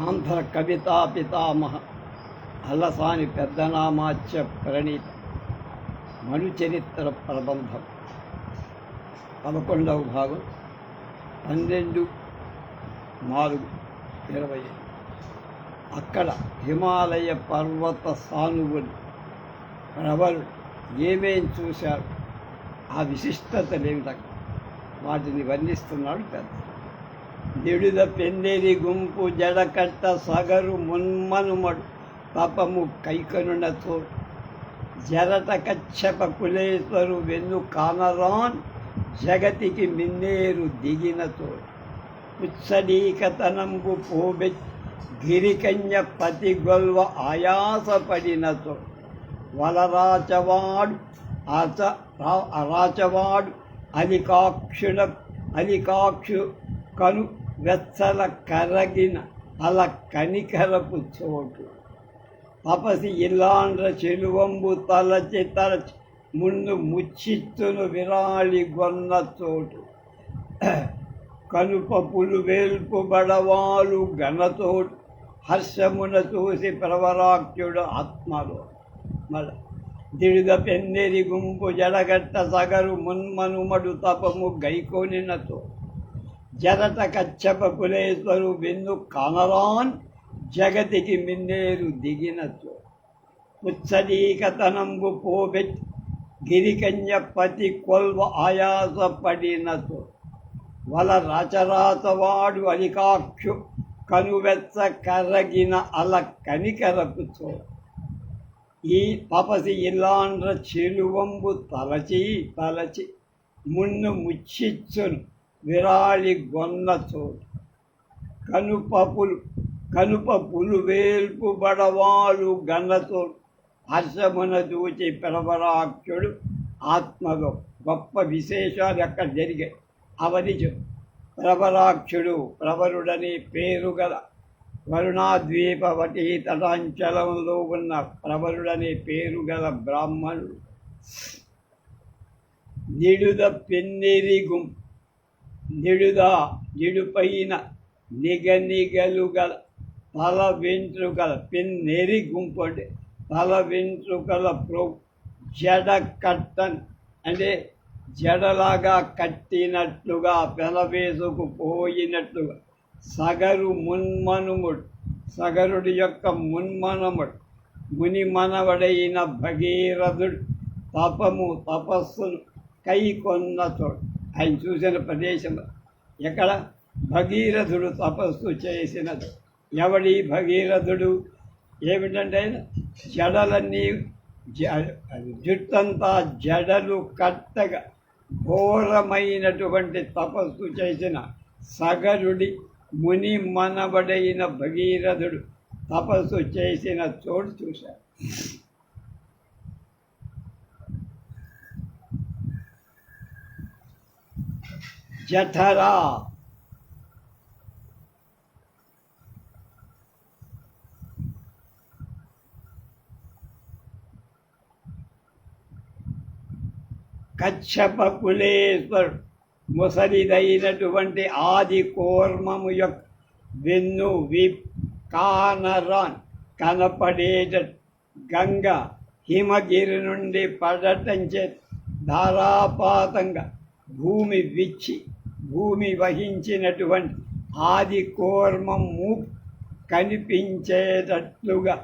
ఆంధ్ర కవితా పితామహ అల్లసాని పెద్దనామాచ్య ప్రణీత మనుచరిత్ర ప్రబంధం పదకొండవ భాగం పన్నెండు నాలుగు ఇరవై అక్కడ హిమాలయ పర్వత సానువులు ప్రవరు ఏమేం చూశారు? ఆ విశిష్టతలేమిట వాటిని వర్ణిస్తున్నాడు పెద్ద నిడుద పెందేరి గుంపు జడకట్ట సగరు మున్మనుమడు పాపము కైకనున జరట కచ్చప కులేశ్వరు వెన్ను కానరాన్ జగతికి మిన్నేరు దిగిన చోటు ఉత్సడీకతనంబు పోబె గిరికన్య పతి గొల్వ వలరాచవాడు ఆచ రాచవాడు అలికాక్షుడ అలికాక్షు కను వెచ్చల కరగిన అల కనికరపు చోటు. తపసి ఇలాండ్ర చెలువంబు తలచి తలచి ముందు ముచ్చిత్తును విరాళి గొన్న చోటు. కనుప పులు వేల్పు బడవాలు ఘనతోటు హర్షమున చూసి ప్రవరాక్యుడు ఆత్మలో. మళ్ళ దిడిద పెన్నెరి గుంపు జడగట్ట సగరు మున్మనుమడు తపము గైకోనినతో జరట కచ్చప కులేశ్వరు వెన్ను కానరాన్ జగతికి మిన్నేరు దిగినతో ముచ్చదీకతనంబు పోబెట్ గిరికన్య పతి కొల్వ ఆయాస పడినతో వల రచరాతవాడు అలికాక్షు కనువెచ్చ కరగిన అల కనికరపుచో ఈ పపసి ఇలాండ్ర చెలువంబు తలచి తలచి మున్ను ముచ్చిచ్చును. విరాళి గొన్న చోటు. కనుపపులు కనుప పులు వేల్పు బడవాలు గన్నతోడు హర్షమున దూచి ప్రవరాక్షుడు ఆత్మలో గొప్ప విశేషాలు ఎక్కడ జరిగాయి? అవని ప్రవరాక్షుడు ప్రవరుడని పేరు గల వరుణాద్వీపవటి తటాంచలంలో ఉన్న ప్రవరుడని పేరు గల బ్రాహ్మణుడు. నిడుద పెన్నెరి గుంపు నిడుదా నిడుపైన నిగనిగలు గల తల వెంట్రుకల పెన్నెరి గుంపు అంటే తల వెంట్రుకల ప్రో జడ కట్టన్ అంటే జడలాగా కట్టినట్లుగా పెనవేసుకు పోయినట్లుగా. సగరు మున్మనుముడు సగరుడి యొక్క మున్మనముడు ముని మనవడైన భగీరథుడు తపము తపస్సును కై కొన్నతోడు ఆయన చూసిన ప్రదేశం ఎక్కడ? భగీరథుడు తపస్సు చేసినది. ఎవడి భగీరథుడు? ఏమిటంటే జడలన్నీ జ- జుట్టంతా జడలు కట్టగా ఘోరమైనటువంటి తపస్సు చేసిన సగరుడి ముని మనబడైన భగీరథుడు తపస్సు చేసిన చోటు చూశారు జఠరా. కచ్చప కులేశ్వరుడు ముసలిదైనటువంటి ఆది కూర్మము యొక్క వెన్ను విప్ కానరాన్ కనపడేట గంగ హిమగిరి నుండి పడటం చే ధారాపాతంగా భూమి విచ్చి భూమి వహించినటువంటి ఆది కూర్మము కనిపించేటట్లుగా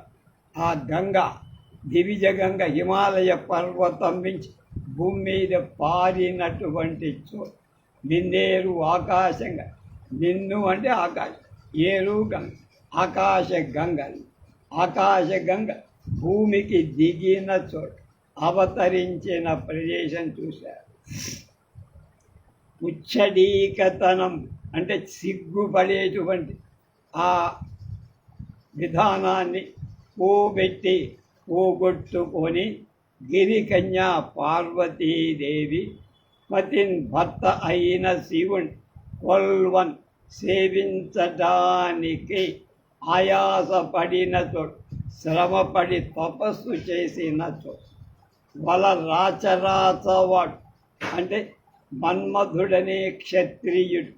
ఆ గంగ దివిజ గంగ హిమాలయ పర్వతం నుంచి భూమి మీద పారినటువంటి చో నిన్నేరు ఆకాశంగా నిన్ను అంటే ఆకాశం ఏరు గంగ ఆకాశ గంగ ఆకాశ గంగ భూమికి దిగిన చోటు అవతరించిన ప్రదేశం చూశారు. ఉచ్చడీకతనం అంటే సిగ్గుపడేటువంటి ఆ విధానాన్ని పోబెట్టి పోగొట్టుకొని గిరికన్య పార్వతీదేవి పతిన్ భర్త అయిన శివుని కొల్వన్ సేవించడానికి ఆయాసపడినతో శ్రమపడి తపస్సు చేసినతో వల రాచరాచవాడు అంటే మన్మధుడనే క్షత్రియుడు.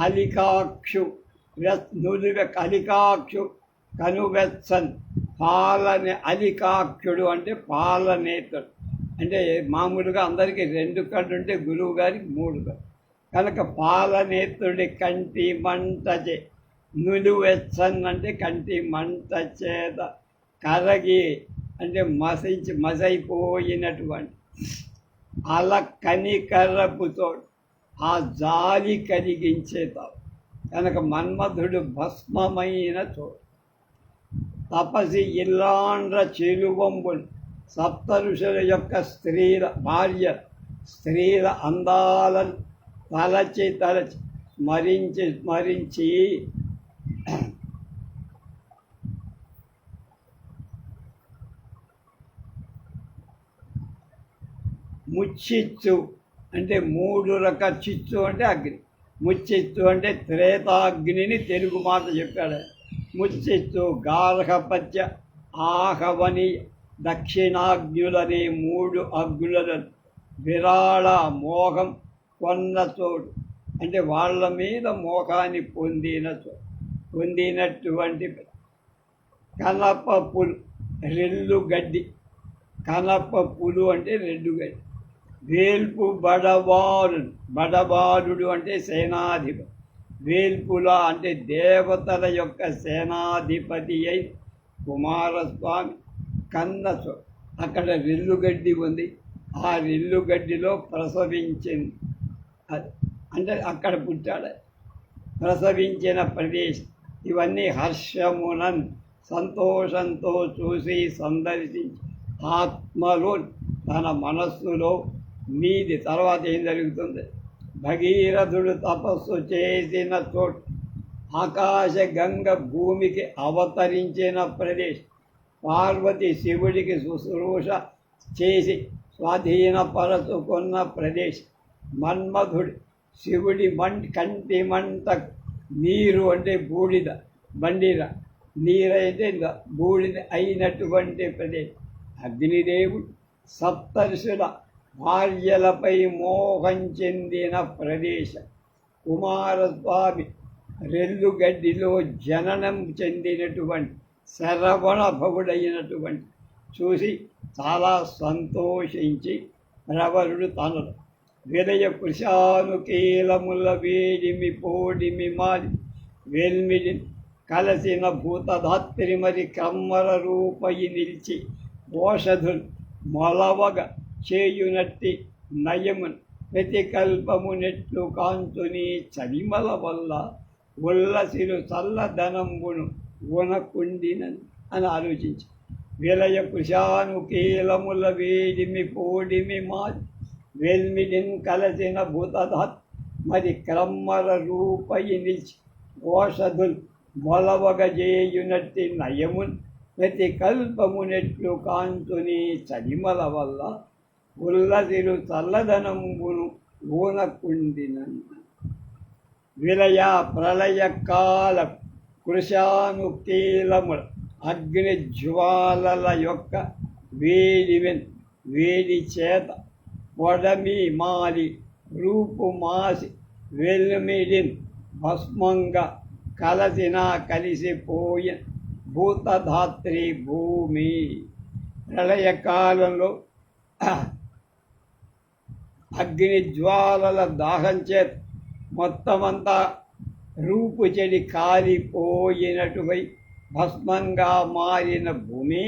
అలికాక్షు వెస్ కలికాక్షు కనువెచ్చన్ పాలనే అలికాక్షుడు అంటే పాలనేతుడు. అంటే మామూలుగా అందరికీ రెండు కళ్ళు ఉంటే గురువు గారికి మూడు కళ్ళు. కనుక పాలనేతుడి కంటి మంటచే నులివెచ్చన్ అంటే కంటి మంట చేత కరగి అంటే మసించి మసైపోయినటువంటి అలా కనికరపు ఆ జాలి కలిగించేతావు కనుక మన్మధుడు భస్మమైన చోడు తపసి ఇల్లాండ్ర చెలువంబులు సప్త ఋషుల యొక్క స్త్రీల భార్య స్త్రీల అందాలను తలచి తలచి స్మరించి స్మరించి ముచ్చిచ్చు అంటే మూడు రకాల చిచ్చు అంటే అగ్ని. ముచ్చిత్తు అంటే త్రేతాగ్నిని తెలుగు మాట చెప్పాడు. ముచ్చిత్తు గార్హపత్య ఆహవని దక్షిణాగ్నులనే మూడు అగ్నులను విరాళ మోహం కొన్న చోటు అంటే వాళ్ళ మీద మోహాన్ని పొందిన చోటు పొందినటువంటి కనప పులు రెల్లు గడ్డి. కనప పులు అంటే రెడ్డు గడ్డి. వేల్పు బడవారు బడవారుడు అంటే సేనాధిపతి వేల్పుల అంటే దేవతల యొక్క సేనాధిపతి అయి కుమారస్వామి కన్నసు అక్కడ రెల్లుగడ్డి ఉంది. ఆ రెల్లుగడ్డిలో ప్రసవించింది. అంటే అక్కడ పుట్టాడు. ప్రసవించిన ప్రదేశం ఇవన్నీ హర్షమునన్ సంతోషంతో చూసి సందర్శించి ఆత్మలో తన మనస్సులో మీది తర్వాత ఏం జరుగుతుంది? భగీరథుడు తపస్సు చేసిన చోటు ఆకాశ గంగ భూమికి అవతరించిన ప్రదేశం పార్వతి శివుడికి శుశ్రూష చేసి స్వాధీనపరచుకున్న ప్రదేశం. మన్మధుడు శివుడి మం కంటి మంట నీరు అంటే బూడిద బండిర. నీరైతే బూడిద అయినటువంటి ప్రదేశం. అగ్నిదేవుడు సప్తర్షుల భార్యలపై మోహం చెందిన ప్రదేశం. కుమారస్వామి రెల్లుగడ్డిలో జననం చెందినటువంటి శరవణభవుడైనటువంటి చూసి చాలా సంతోషించి ప్రవరుడు తనడు విలయ కృషానుకీలముల వేడిమి పోడిమి మాది వెల్మిడి కలసిన భూతధాత్రి మరి కమ్మర రూపయి నిలిచి ఓషధులు మొలవగా చేయునట్టి నయమున్ ప్రతికల్పము నెట్లు కాంతుని చరిమల వల్ల ఉల్లసిలు చల్లదనంబును ఉనకుండినని అని ఆలోచించి విలయ కుశానుకీలముల వేడిమి పోడిమి మా వెల్మిడిన్ కలసిన భూతధత్ మరి క్రమ్మర రూపయి నిలిచి ఓషధుల్ మొలవగజేయునట్టి నయమున్ ప్రతి కల్పమునెట్లు కాంతుని చలిమల వల్ల ఉల్లదిరు చల్లదనమును ఊనకుండినన్. విలయ ప్రళయ కాల కృషానుకీలముల అగ్ని జ్వాలల యొక్క వేడివెన్ వేడి చేత పొడమి మాలి రూపు మాసి వెల్మిడిన్ భస్మంగా కలసినా కలిసిపోయి భూతధాత్రి భూమి. ప్రళయకాలంలో అగ్ని జ్వాలల దాహం చేత మొత్తమంతా రూపు చెడి కాలిపోయినటువై భస్మంగా మారిన భూమి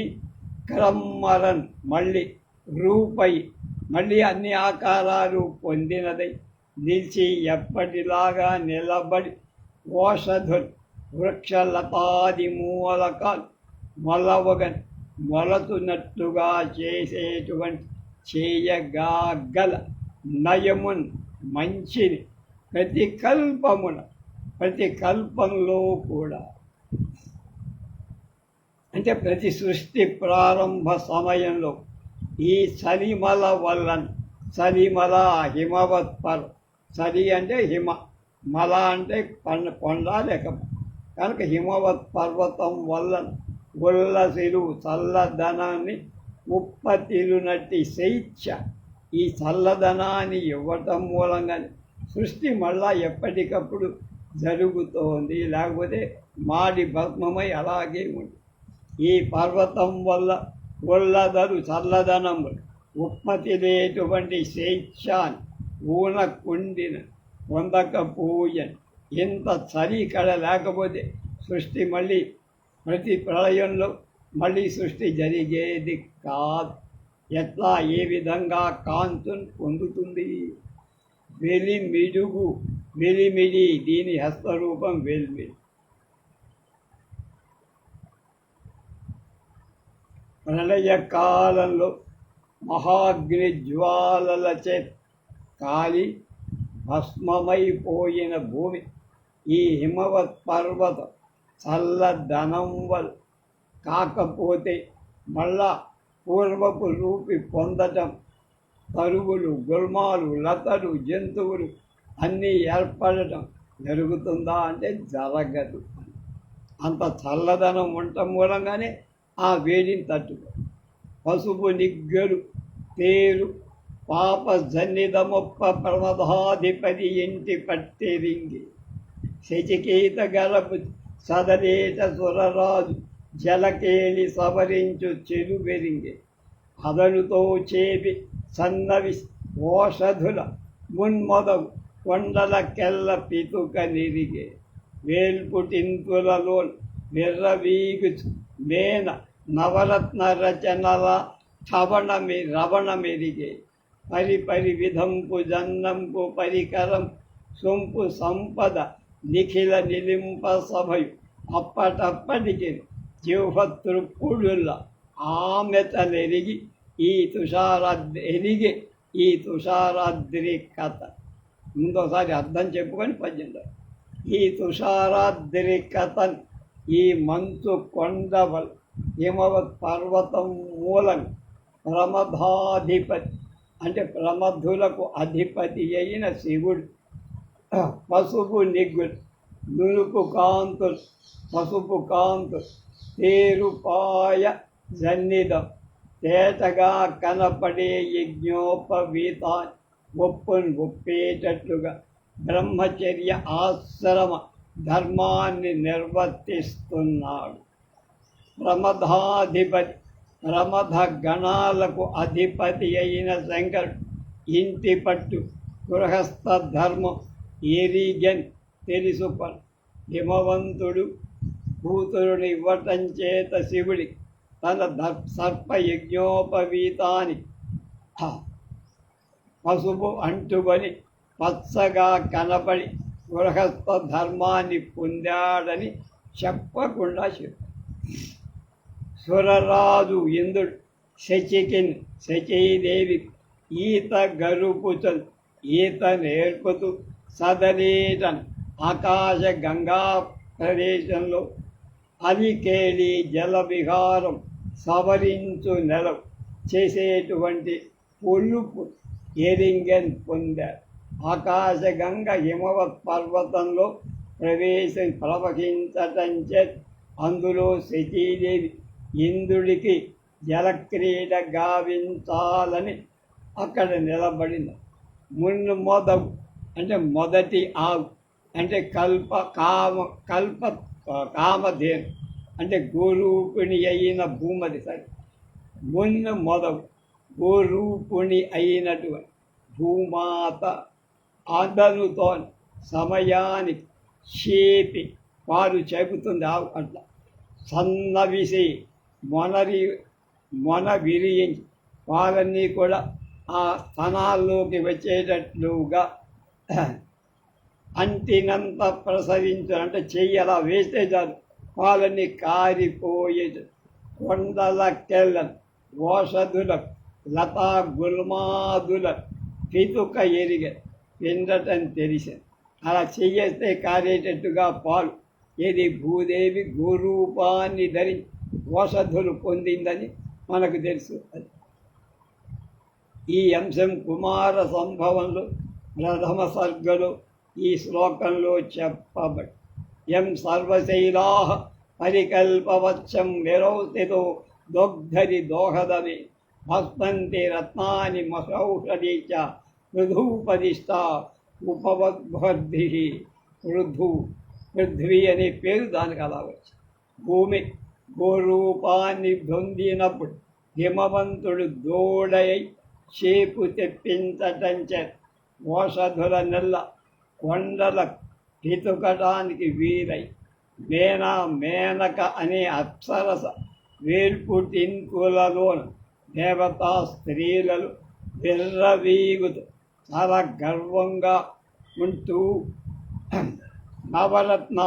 క్రమ్మరన్ మళ్ళీ రూపై మళ్ళీ అన్ని ఆకారాలు పొందినదై నిలిచి ఎప్పటిలాగా నిలబడి ఓషధులు వృక్షలతాది మూలకాలు మొలవగన్ మొలతున్నట్లుగా చేసేటువంటి చేయగాగల నయమున్ మంచిని ప్రతి కల్పమున ప్రతి కల్పంలో కూడా. అంటే ప్రతి సృష్టి ప్రారంభ సమయంలో ఈ చలిమల వల్ల చలిమల హిమవత్పర్ చలి అంటే హిమ మల అంటే కొండ కొండ లేక కనుక హిమవత్ పర్వతం వల్ల ఉల్లసిలు చల్లదనాన్ని ఉప్పతిలునట్టి శైత్య ఈ చల్లదనాన్ని ఇవ్వటం మూలంగా సృష్టి మళ్ళా ఎప్పటికప్పుడు జరుగుతోంది. లేకపోతే మాడి భస్మమై అలాగే ఉంది. ఈ పర్వతం వల్ల ఉల్లదరు చల్లదనము ఉత్పత్తి లేటువంటి స్వేచ్ఛాన్ని ఊన కుండిన పొందకపోయని ఇంత చలి ఇక్కడ లేకపోతే సృష్టి మళ్ళీ ప్రతి ప్రళయంలో మళ్ళీ సృష్టి జరిగేది కాదు. ఎట్లా ఏ విధంగా కాంతుని పొందుతుంది? వెలిమిడుగు వెలిమిడి దీని హస్తరూపం వెలిమిడి ప్రళయ కాలంలో మహాగ్ని జ్వాలలచే కాలి భస్మమైపోయిన భూమి ఈ హిమవత్ పర్వతం చల్లదనం వల్ కాకపోతే మళ్ళా పూర్వపు రూపి పొందటం తరువులు గుల్మాలు లతలు జంతువులు అన్నీ ఏర్పడటం జరుగుతుందా అంటే జరగదు. అంత చల్లదనం ఉండటం మూలంగానే ఆ వేడిని తట్టుకో పసుపు నిగ్గరు తేరు పాప జన్నిదమొప్ప ప్రమదాధిపతి ఇంటి పట్టెరింగి శచికేత గలపు సదరేట సురరాజు జలకేలి సవరించు చెరుబెరింగి అదనుతో చేపి సన్నవి ఓషధుల మున్మొదవు కొండలకెల్ల పితుక నిరిగే. వేల్పుటింతులలో విర్రవీగుచు మేన నవరత్న రచనల ఠవణమి రవణమెరిగే. పరి పరి విధంపు జన్నంపు పరికరం సొంపు సంపద నిఖిల నిలింప సభయు అప్పటప్పటికి జీవతృప్పుడుల ఆమెతలెరిగి ఈ తుషారాద్రి ఎరిగి ఈ తుషారాద్రి కథ. ముందోసారి అర్థం చెప్పుకొని పద్యంలో. ఈ తుషారాద్రి కథ ఈ మంచు కొండవల్ హిమవత్ పర్వతం మూలం ప్రమధాధిపతి అంటే ప్రమధులకు అధిపతి అయిన శివుడు. పసుపు నిగ్గులు నునుపు కాంతులు పసుపు కాంతులు తేరుపాయ సన్నిధం. తేటగా కనపడే యజ్ఞోపవీత ఒప్పుని ఒప్పేటట్లుగా బ్రహ్మచర్య ఆశ్రమ ధర్మాన్ని నిర్వర్తిస్తున్నాడు. రమధాధిపతి ప్రమథ గణాలకు అధిపతి అయిన శంకరుడు ఇంటి పట్టు గృహస్థ ధర్మం ఎరిగన్ తెలుసుకొని. హిమవంతుడు కూతురుని ఇవ్వటం చేత శివుడి తన సర్ప యజ్ఞోపవీతాన్ని పసుపు అంటుబని పచ్చగా కనబడి గృహస్థ ధర్మాన్ని పొందాడని చెప్పకుండా చెప్పాడు సురరాజు ఇంద్రుడు శచికిన్ శచీదేవి ఈత గరుపుచల్ ఈత నేర్పుతూ సదరీటన్ ఆకాశ గంగా ప్రదేశంలో అలికేలి జల విహారం సవరించు నెల చేసేటువంటి పొల్లుపు ఎరింగన్ పొందారు ఆకాశగంగ హిమవత్ పర్వతంలో ప్రవేశం ప్రవహించటం చేత్ అందులో శచీదేవి ఇంద్రుడికి జలక్రీడ గావించాలని అక్కడ నిలబడింది మున్ను మొదవు అంటే మొదటి ఆవు అంటే కల్ప కామ కల్ప కామధేను. అంటే గోరూపిణి అయిన భూమది సరే ముందు మొదలు గోరూపిణి అయినటువంటి భూమాత అదనుతో సమయానికి చేపి వారు చెబుతుంది ఆవు అట్లా సన్నవిసి మొనరి మొన విరియించి వాళ్ళన్నీ కూడా ఆ స్థనాల్లోకి వచ్చేటట్లుగా అంటినంత ప్రసరించు అంటే చెయ్యి అలా వేస్తే చాలు కారిపోయే కారిపోయేది. కొండలకెళ్ళ ఓషధుల లతా గుల్మాదుల పితుక ఎరిగ పిండటం తెలిసింది అలా చెయ్యేస్తే కారేటట్టుగా పాలు. ఏది భూదేవి గురూపాన్ని ధరించి ఓషధులు పొందిందని మనకు తెలుసు అది. ఈ అంశం కుమార సంభవంలో ప్రథమ సర్గలో ఈ శ్లోకంలో చెప్పబడి ఎం సర్వశైలా పరికల్పవచ్చం విరౌతితో దొగ్ధరి దోహదమి. భస్మంతి రత్నాని మహౌషధి చ మృధూపదిష్ట ఉపవద్భర్ధి మృధు పృథ్వీ అనే పేరు దానికి అలా వచ్చింది. భూమి గోరూపాన్ని పొందినప్పుడు హిమవంతుడు దోడై చేపు తెప్పించటంచ ఓషధుల నెల్ల కొండల హితుకటానికి వీరై. మేనా మేనక అనే అప్సరస వేల్పుటింకులలోను దేవతా స్త్రీలలో విర్రవీగుతూ చాలా గర్వంగా ఉంటూ నవరత్న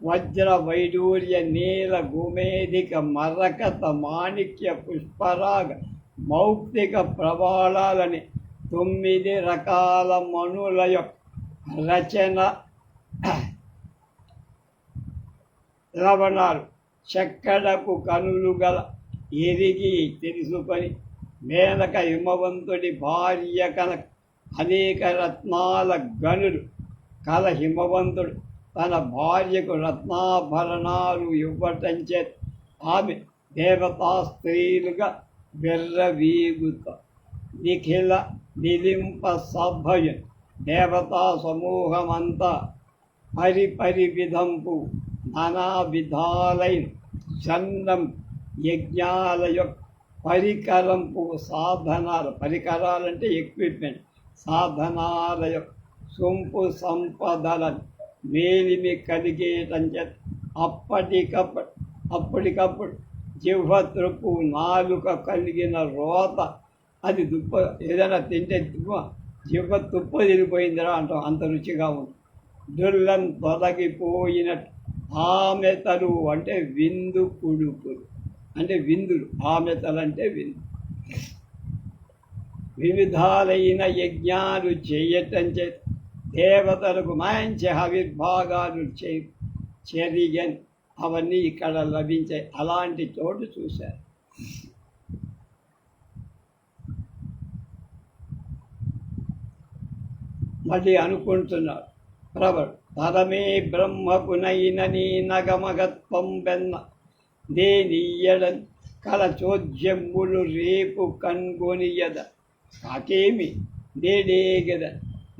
వజ్ర వైడూర్య నీల గుమేధిక మరకత మాణిక్య పుష్పరాగ మౌక్తిక ప్రవాళాలని తొమ్మిది రకాల మణుల యొక్క రచన లవణాలు చక్కడపు కనులు గల ఎరిగి తెలుసుకొని మేనక హిమవంతుడి భార్య కల అనేక రత్నాల గనులు కల హిమవంతుడు తన భార్యకు రత్నాభరణాలు ఇవ్వటం చేత ఆమె దేవతా స్త్రీలుగా వెర్రవీగుత. నిఖిల నిలింప సభ్య దేవతా సమూహమంతా పరి పరి విధంపు నానా విధాలైన చందం యజ్ఞాల యొక్క పరికరంపు సాధనాలు పరికరాలంటే ఎక్విప్మెంట్ సాధనాల యొక్క సొంపు సంపదలను మేలిమి కలిగేటంచేత అప్పటికప్పుడు అప్పటికప్పుడు జిహ్వతృపు నాలుక కలిగిన రోత అది దుప్ప ఏదైనా తింటే దుప్ప జిహ్వ తుప్ప తిరిగిపోయిందిరా అంటాం అంత రుచిగా ఉంది. దుర్లం తొలగిపోయినట్టు. ఆమెతలు అంటే విందు కుడుపులు. అంటే విందులు. ఆమెతలు అంటే విందు. వివిధాలైన యజ్ఞాలు చేయటం చేత దేవతలకు మంచి హవిర్భాగాలు చే చెరిగని అవన్నీ ఇక్కడ లభించాయి. అలాంటి చోటు చూశారు. మళ్ళీ అనుకుంటున్నారు. ప్రబడు తరమే బ్రహ్మపునైన నీ నగమగత్వం బెన్న దేనియడన్ కల చోద్యములు రేపు కన్గొనియద? కాకేమి దేడేగద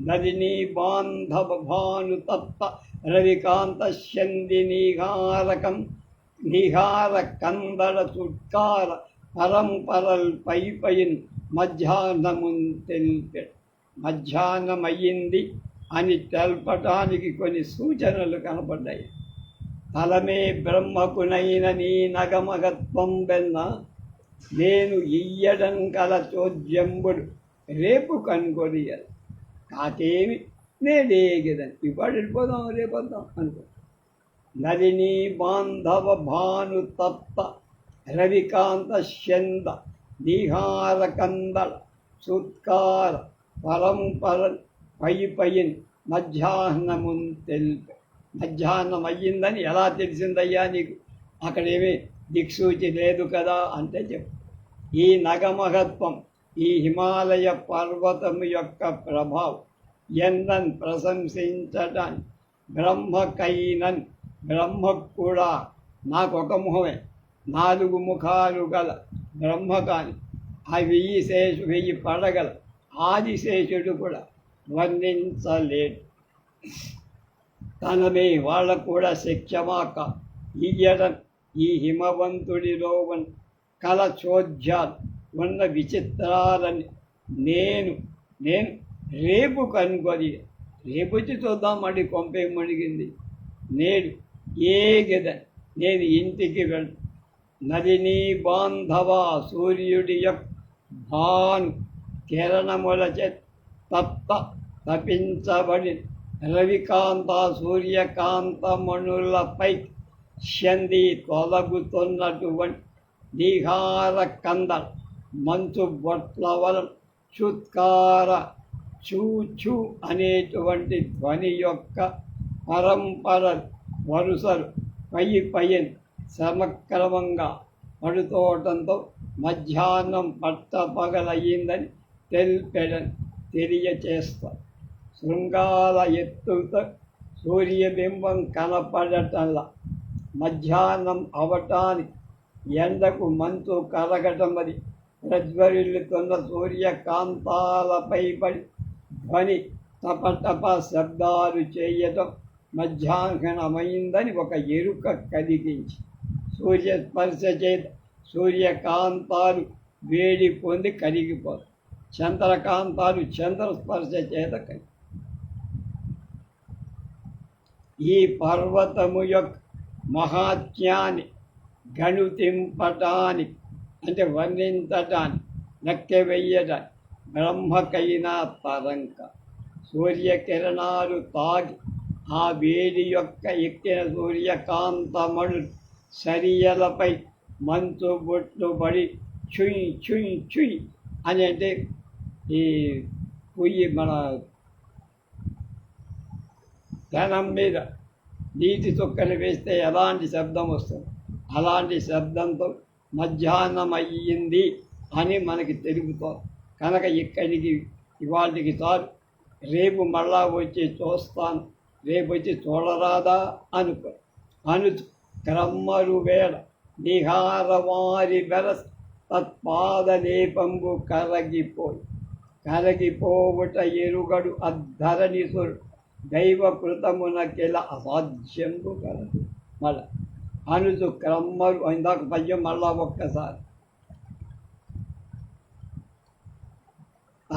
నదిని బాంధవ భాను తత్త రవికాంత శంది నిహారకం నిహార కందడ చుట్కార పరంపరల్ పై పైన్ మధ్యాహ్నమున్ తెలిపాడు మధ్యాహ్నమయ్యింది అని తెల్పటానికి కొన్ని సూచనలు కనపడ్డాయి. తలమే బ్రహ్మకునైన నీ నగమగత్వం వెన్న నేను ఇయ్యడం కల చోద్యంబుడు రేపు కనుకొని కాకేమి? నేడేగదని ఇవాడు వెళ్ళిపోదాం రేపు వద్దాం అనుకో. నదిని బాంధవ భాను తప్త రవికాంత శంద నిహార కందళ సుత్కార పరంపర పై పైన్ మధ్యాహ్నమున్ తెలిపి మధ్యాహ్నం అయ్యిందని ఎలా తెలిసిందయ్యా నీకు అక్కడేమీ దిక్సూచి లేదు కదా అంటే చెప్పు ఈ నగమహత్వం ఈ హిమాలయ పర్వతము యొక్క ప్రభావం ఎన్నన్ ప్రశంసించటాన్ని బ్రహ్మకైనన్ బ్రహ్మ కూడా నాకు ఒక ముఖమే నాలుగు ముఖాలు గల బ్రహ్మ కాని ఆ వెయ్యి శేషు వెయ్యి పడగల ఆదిశేషుడు కూడా వర్ణించలేడు తనమే వాళ్ళ కూడా శిక్షమాక ఇయ్యడం ఈ హిమవంతుడిలో ఉన్న కల చోద్యాలు ఉన్న విచిత్రాలని నేను నేను రేపు కనుగొని రేపు వచ్చి చూద్దాం మడి కొంపే మణిగింది నేడు ఏ గద నేను ఇంటికి వెళ్ నదిని బాంధవ సూర్యుడి యొక్క భాను కిరణములచే తప్ప తప్త తపించబడి రవికాంత సూర్యకాంత మణులపై శంది తొలగుతున్నటువంటి దీహార కంద మంచు బొట్ల వలన చుత్కార చూచు అనేటువంటి ధ్వని యొక్క పరంపర వరుసలు పై పైన సమక్రమంగా పడుతోవటంతో మధ్యాహ్నం పట్టపగలయ్యిందని తెల్పెడ తెలియచేస్తారు శృంగాల ఎత్తుతో సూర్యబింబం కనపడటంలా మధ్యాహ్నం అవటానికి ఎండకు మంతు కలగటం అది ప్రజ్వరిల్లుతున్న సూర్యకాంతాలపై పడి ధ్వని తపటప శబ్దాలు చేయటం మధ్యాహ్నమైందని ఒక ఎరుక కలిగించి సూర్య స్పర్శ చేత సూర్యకాంతాలు వేడి పొంది కరిగిపోతాయి చంద్రకాంతాలు చంద్రస్పర్శ చేత ఈ పర్వతము యొక్క మహాత్యాన్ని గణుతింపటానికి అంటే వర్ణించటానికి లెక్క బ్రహ్మకైనా తరంక. సూర్యకిరణాలు తాగి ఆ వేడి యొక్క ఎక్కిన సూర్యకాంతమణు శరీరలపై మంచు బొట్లు పడి చుయ్ చుయ్ చుయ్ అని అంటే ఈ పొయ్యి మన ధనం మీద నీటి చుక్కలు వేస్తే ఎలాంటి శబ్దం వస్తుంది? అలాంటి శబ్దంతో మధ్యాహ్నం అయ్యింది అని మనకి తెలుపుతాం. కనుక ఇక్కడికి ఇవాళకి చాలు. రేపు మళ్ళా వచ్చి చూస్తాను. రేపు వచ్చి చూడరాదా అనుకో. అను క్రమ్మరు వేళ. నిహారవారి బెరస్ తత్పాదలేపంబు కరగిపోయి. కరగిపోవుట ఎరుగడు అద్ధరణిసుడు దైవకృతమునకెల అసాధ్యంబు కలదు. మళ్ళా అనుజు క్రమ్మరు ఇందాక పద్యం మళ్ళా ఒక్కసారి.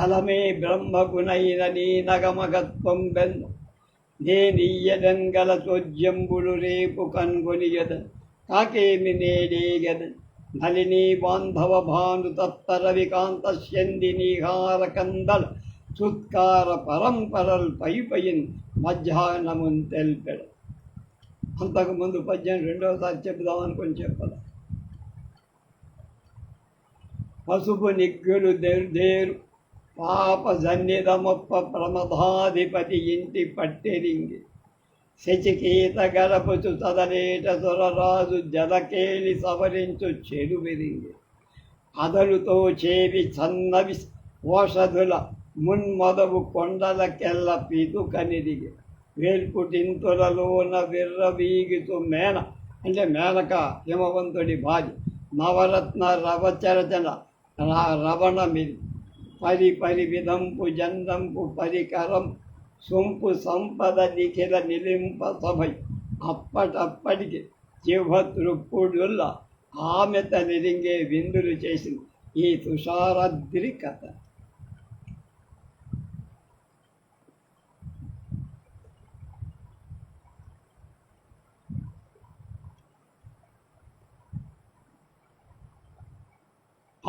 అలమే బ్రహ్మగునైన నీ నగమగత్వం బెన్ను. నేనీయదెంగల చోద్యంబులు రేపు కన్గొనియద. కాకేమి నేడేగద నళినీ బాంధవ భాను తత్తర వికాంత శంది చుత్కార పరంపరల్ పై పైన్ మధ్యాహ్నమున్ తెల్పెడు అంతకుముందు పద్యం రెండోసారి చెబుదామనుకొని అనుకొని పసుపు నిగ్గులు దేరు పాప జన్నిదమొప్ప ప్రమదాధిపతి ఇంటి పట్టెరింగి. శచికీత గడపచు తదనేట సొరరాజు జలకేలి సవరించు చెడు విరింగి అదలుతో చేవి చన్నవి ఓషధుల మున్మదవు కొండలకెల్ల పీతు కనిదిగి వేల్పుటింతులలోన విర్రవీగితు మేన అంటే మేనక హిమవంతుడి భార్య నవరత్న రవచరచన రవణమిది పరి పరి విధంపు జందంపు పరికరం సొంపు సంపద నిఖిల నిలింప సభై. అప్పటప్పటికి జీవతృప్పుడుల్ల ఆమెత నిరింగే విందులు చేసింది ఈ తుషారద్రి కథ.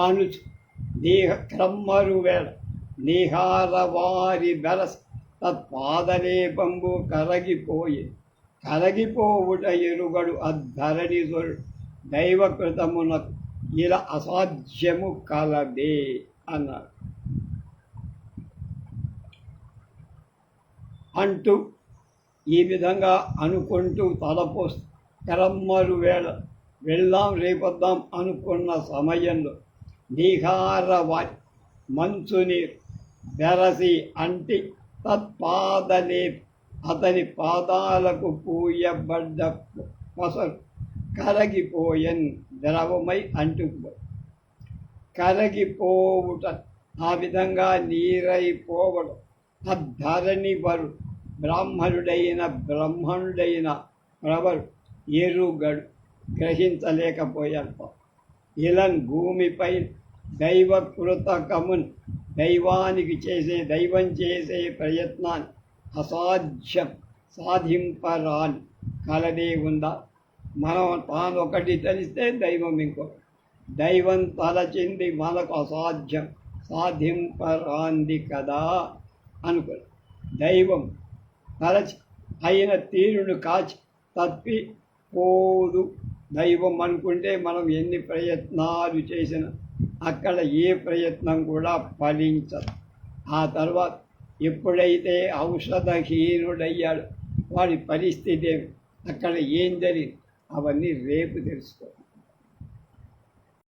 అనుచు నీహ క్రమ్మరు వేళ నిహారవారి బెలస్ తత్పాదలేపంబు కరగిపోయి. కరగిపోవుట ఎరుగడు అద్ధరణిసుడు దైవకృతమున ఇలా అసాధ్యము కలదే అన్నాడు. అంటూ ఈ విధంగా అనుకుంటూ తలపోస్తూ కరమ్మరు వేళ వెళ్దాం రేపొద్దాం అనుకున్న సమయంలో నీహార మంచు నీరు బెరసి అంటి తత్పాదలే అతని పాదాలకు పూయబడ్డ పసరు కరగిపోయన్ ద్రవమై అంటుకుపోయి కరగిపోవుట ఆ విధంగా నీరైపోవడం. ఆ ధరణి వరు బ్రాహ్మణుడైన బ్రహ్మణుడైన ప్రవరు ఎరుగడు గ్రహించలేకపోయాడు. ఇలన్ భూమిపై దైవ కృతకమున్ దైవానికి చేసే దైవం చేసే ప్రయత్నాన్ని అసాధ్యం సాధింపరాని కలదే ఉందా? మనం తాను ఒకటి తెలిస్తే దైవం ఇంకో. దైవం తలచింది మనకు అసాధ్యం సాధింపరాంది కదా అనుకో. దైవం తలచి అయిన తీరును కాచి తప్పి పోదు. దైవం అనుకుంటే మనం ఎన్ని ప్రయత్నాలు చేసినా అక్కడ ఏ ప్రయత్నం కూడా ఫలించదు. ఆ తర్వాత ఎప్పుడైతే ఔషధహీనుడయ్యాడు వాడి పరిస్థితి అక్కడ ఏం జరిగింది? అవన్నీ రేపు తెలుసుకో